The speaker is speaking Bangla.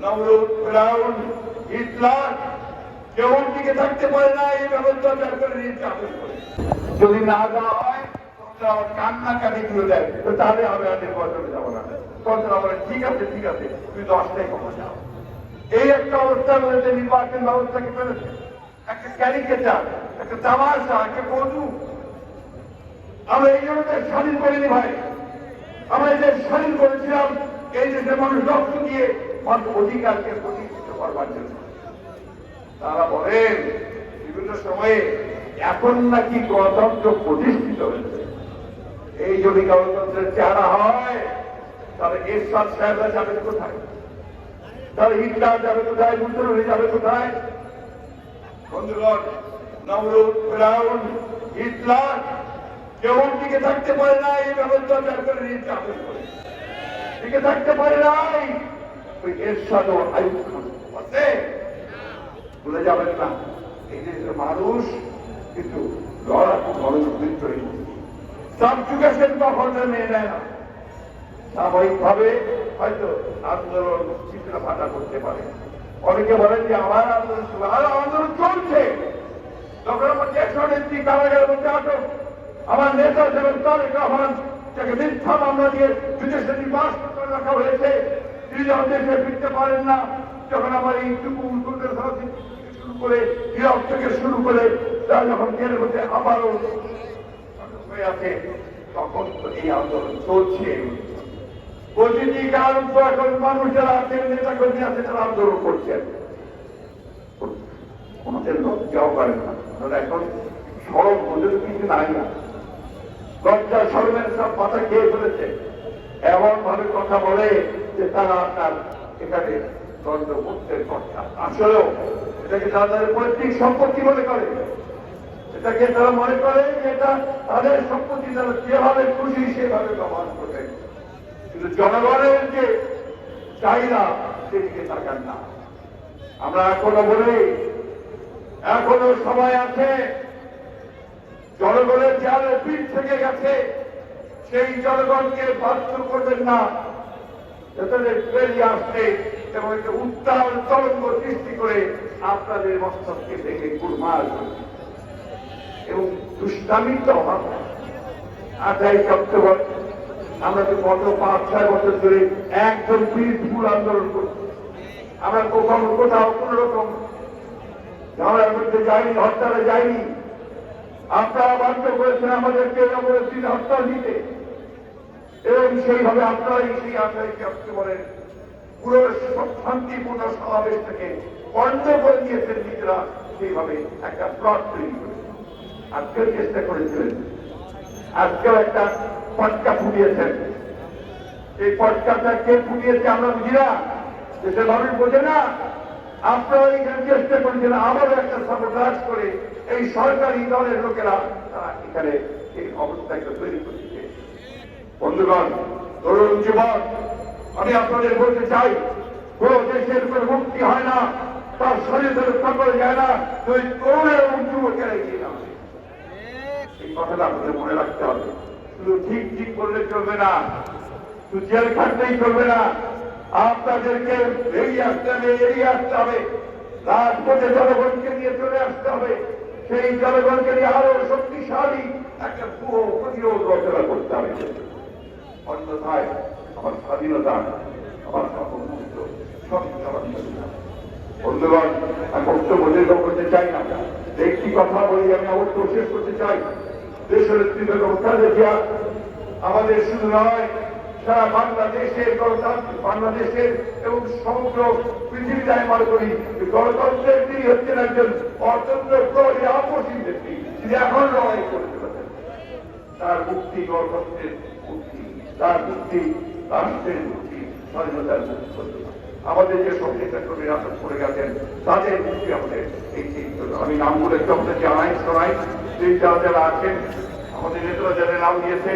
ফেরাউন, হিটলার, কেউ টিকে থাকতে পারে না, এই ব্যবস্থা বের করে আদেশ করে যদি না দেওয়া হয় আমার কান্নাকাটি গুলো দেয়। তাহলে আমি আর নির্বাচনে যাব না। তখন আমরা ঠিক আছে ঠিক আছে, তুমি দশটাই কমা যাও এই একটা অবস্থা রয়েছে নির্বাচন ব্যবস্থাকে ফেলেছে। একটা ক্যারিকেচার, একটা তামাশা, একটা কদু। আমরা এই জন্য স্বাধীন করিনি ভাই। আমরা দেশ স্বাধীন করেছিলাম। এই দেশের মানুষ রক্ত দিয়ে অধিকারকে প্রতিষ্ঠিত করবার জন্য। তারা বলেন, বিভিন্ন সময়ে এখন নাকি গণতন্ত্র প্রতিষ্ঠিত হয়েছে। এই যদি গণতন্ত্রের চেহারা হয়, তাহলে এরশাদ সাহেবরা যাবে কোথায়? তাহলে হিটলার যাবে কোথায়? মুসলমান যাবে কোথায়? বন্ধুগণ, নমরুদ, ফেরাউন, হিটলার কেউ দিকে থাকতে পারে না, এই ব্যবস্থা করে আদেশ করে। টিকে থাকতে পারে নাই ওই এরশাদ ও আয়ুব খান। আছে? যাবেন না। এই দেশের মানুষ, কিন্তু অনেকে বলেন যে আমার আমার নেতা যেমন তারেক রহমান, যাকে মিথ্যা মামলা দিয়ে নিবাস করে রাখা হয়েছে। যখন দেশে ফিরতে পারেন না। যখন আমার এই শুরু করে ইরাক থেকে শুরু করে, তারা যখন জেলের মধ্যে আবারও হয়ে আছে, তখন তো এই আন্দোলন চলছে। প্রতিটি কারণ তো এখন আছেন নেতা কর্মী আছে, তারা আন্দোলন করছেন। ওনাদের লজ্জাও করেন না। কারণ এখন সড়ক বোঝের কিছু নাই না। লজ্জা সরমের সব মাথা খেয়ে ফেলেছে। এমন ভাবে কথা বলে যে তারা আপনার এখানে দণ্ডমুক্তের কথা আসলেও এটাকে তাদের পৈতৃক সম্পত্তি মনে করে। এটাকে তারা মনে করে যে এটা তাদের সম্পত্তি তারা যেভাবে খুশি সেভাবে ব্যবহার করবে। কিন্তু জনগণের যে চাহিদা, সেদিকে তাকান না। আমরা এখনও বলি, এখনও সময় আছে, জনগণের যাদের পিঠ থেকে গেছে সেই জনগণকে বাধ্য করবেন না। যাতে বেরিয়ে আসতে এবং একটা উত্তাল তরঙ্গ সৃষ্টি করে আপনাদের মস্তককে গুরমার করবে এবং দুষ্টামির তো অভাব নেই। অক্টোবর, আমরা তো গত পাঁচ, ছয় বছর ধরে একদম পিসফুল আন্দোলন করছি। আমরা কখনো কোথাও কোন রকম ঝামেলার মধ্যে যাইনি, হরতালে যাইনি। আপনারা বাধ্য করেছেন আমাদেরকে দিন হরতাল দিতে। এবং সেইভাবে আপনারাই সেই আঠাই অক্টোবরের পুরো শান্তিপূর্ণ সমাবেশ থেকে বন্ধ করে দিয়েছেন নিজেরা সেইভাবে একটা প্লট তৈরি করেছে। আজকেও চেষ্টা করেছিলেন। আজকেও একটা পটকা ফুটিয়েছেন। এই পটকাটা কে ফুটিয়েছে আমরা বুঝি না দেশের মানুষ বোঝে না। আপনারা এখানে চেষ্টা করেছেন আবারও একটা সাবকাশ করে এই সরকারি দলের লোকেরা তারা এখানে এই অবস্থাকে তৈরি করেছে। বন্ধুগণ, তরুণ যুবক, আমি আপনাদের বলতে চাই, কোন দেশের কোন মুক্তি হয় না, তার শরীর করে যায় না তুই তরুণের এবং যুবকেরা এগিয়ে না এই কথাটা আপনাদের মনে রাখতে হবে। শুধু ঠিক ঠিক করলে চলবে না, শুধু জেল খাটলেই চলবে না, আপনাদেরকে এগিয়ে আসতে হবে, এড়িয়ে আসতে হবে, রাজপথে জনগণকে নিয়ে চলে আসতে হবে, সেই জনগণকে নিয়ে আরও শক্তিশালী একটা পুরো প্রতিরোধ রচনা করতে হবে। অন্যথায় আমার স্বাধীনতা, আমার সর্বমুক্ত সব বন্ধুগণ, আমি বক্তব্য দীর্ঘ করতে চাই না। একটি কথা বলি, আমি অবশ্য শেষ করতে চাই। দেশের নেতৃত্ব খালেদা জিয়া আমাদের শুধু নয়, সারা বাংলাদেশের গণতান্ত্রিক, বাংলাদেশের এবং সমগ্র পৃথিবীতে আমি মনে করি গণতন্ত্রের তিনি হচ্ছেন একজন অতন্ত্র প্রহরী ব্যক্তি। তিনি এখন লড়াই করে চলেছেন তার মুক্তি গণতন্ত্রের মুক্তি। তার মুক্তি রাষ্ট্রের মুক্তি স্বাধীনতার মুক্তি আমাদের যে নেতা কর্মী আটক করে গেছেন, তাদের মুক্তি আমাদের এই আমি নামগুলো একটু আমাদের জানাই শোনাই। যারা যারা আছেন, আমাদের নেতারা যাদের নাম দিয়েছে